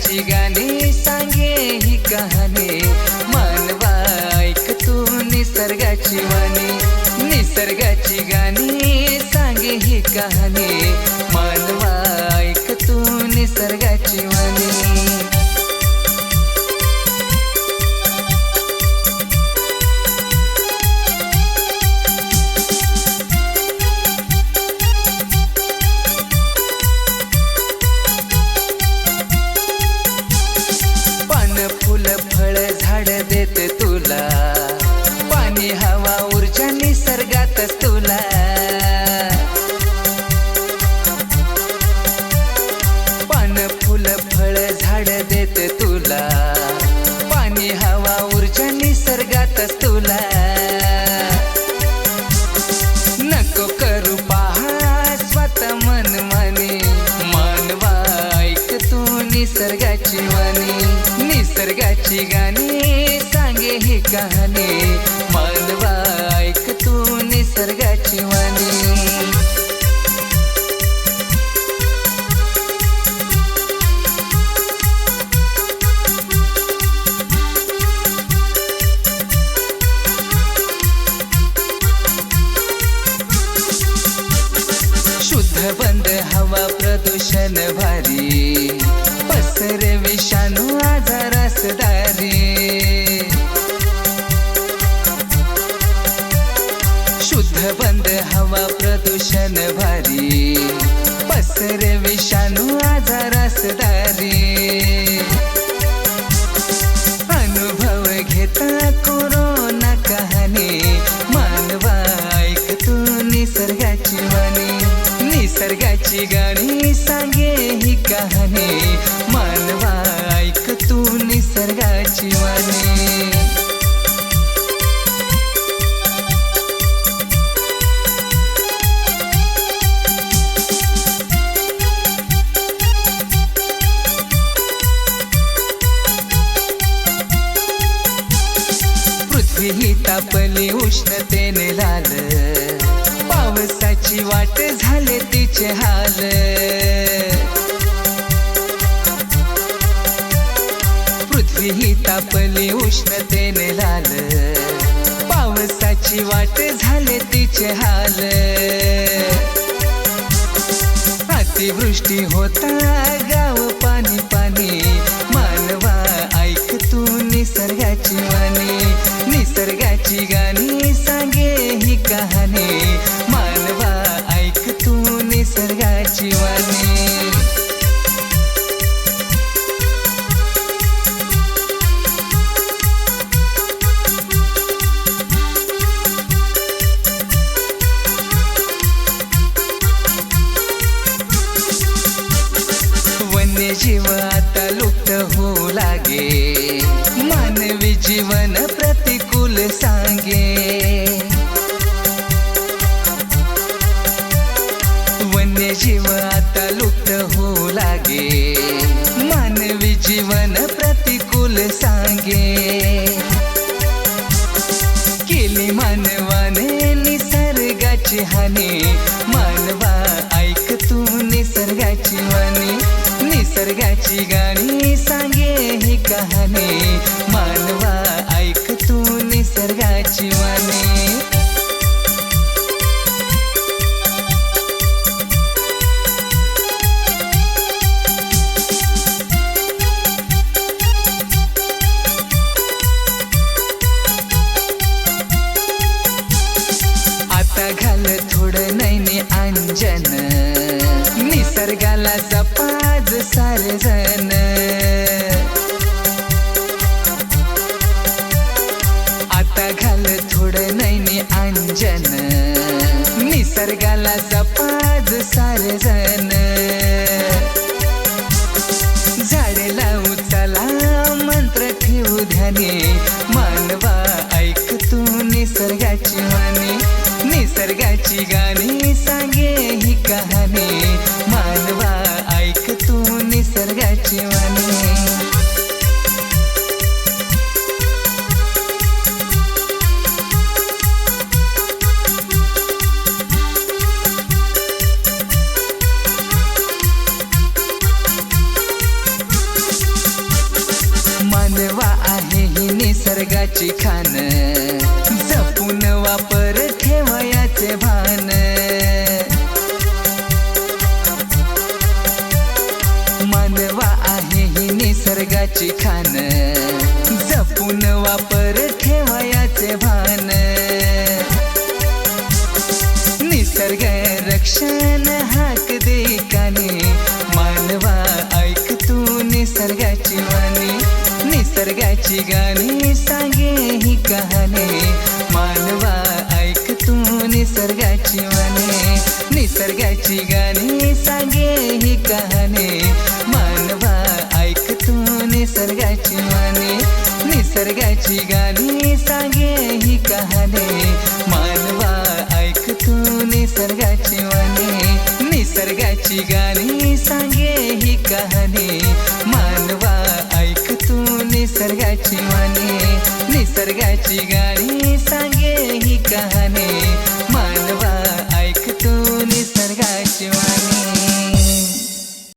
निसर्गाची गाणी सांगे ही कहाणी. मानवा ऐक तू निसर्गाची वाणी. निसर्गाची गाणी सांगे ही कहाणी. मानवा ऐक तू निसर्गाची वाणी. never निसर्गाची वाणी निसर्गाची गाणी सांगे ही कहाणी. मानवा ऐक तू निसर्गाची वाणी. शुद्ध बंद हवा प्रदूषण भारी. आजारास शुद्ध बंद हवा प्रदूषण भारी. पसर विषाणू आजारास दारी अनुभव घेता कोरोना कहाणी. मानवा ऐक तू निसर्गाची वाणी. निसर्गाची गाणी सांगे ही कहाणी. मानवा निसर्गाची वाणी. ही तापली उष्णतेने लाल. पावसाची वाट झाले तिचे हाल. पृथ्वी तापली उष्णतेने लाल. पावसाची वाट झाले तिचे हाल. अतिवृष्टी होता गाव पाणी पाणी. मानवा ऐक तू निसर्गाची निसर्गाची जीव आता लुप्त होऊ लागे. मानवी जीवन प्रतिकूल सांगे. वन्य जीव आता लुप्त होऊ लागे. मानवी जीवन प्रतिकूल सांगे. केली मानवाने निसर्गाची हानी. ही मानवा ऐक तू निसर्गाची वाणी. आता घाल थोडं नैने अंजन. निसर्गाला जपाज सारजन. अंजन निसर्गाला जपाज सारजन. झाडे लावू चला मंत्र ठेवू ध्यानी. मानवा ऐक तू निसर्गाची वाणी. निसर्गाची गाणी सांगे ही कहाणी. निसर्गाची खान. जपून वापर ठेवयाचे भान. मानवा आहे ही निसर्गाची खान. जपून वापर ठेवयाचे भान. निसर्ग रक्षण हा गाणी सांगे ही कहाणी. मानवा ऐक तू निसर्गाची वने निसर्गाची गाणी सांगे ही कहाणी. मानवा ऐक तू निसर्गाची वने निसर्गाची गाणी सांगे ही कहाणी. मानवा ऐक तू निसर्गाची वने निसर्गाची गाणी सांगे ही कहाणी. निसर्गाची वाणी निसर्गाची गाणी सांगे ही कहाणी.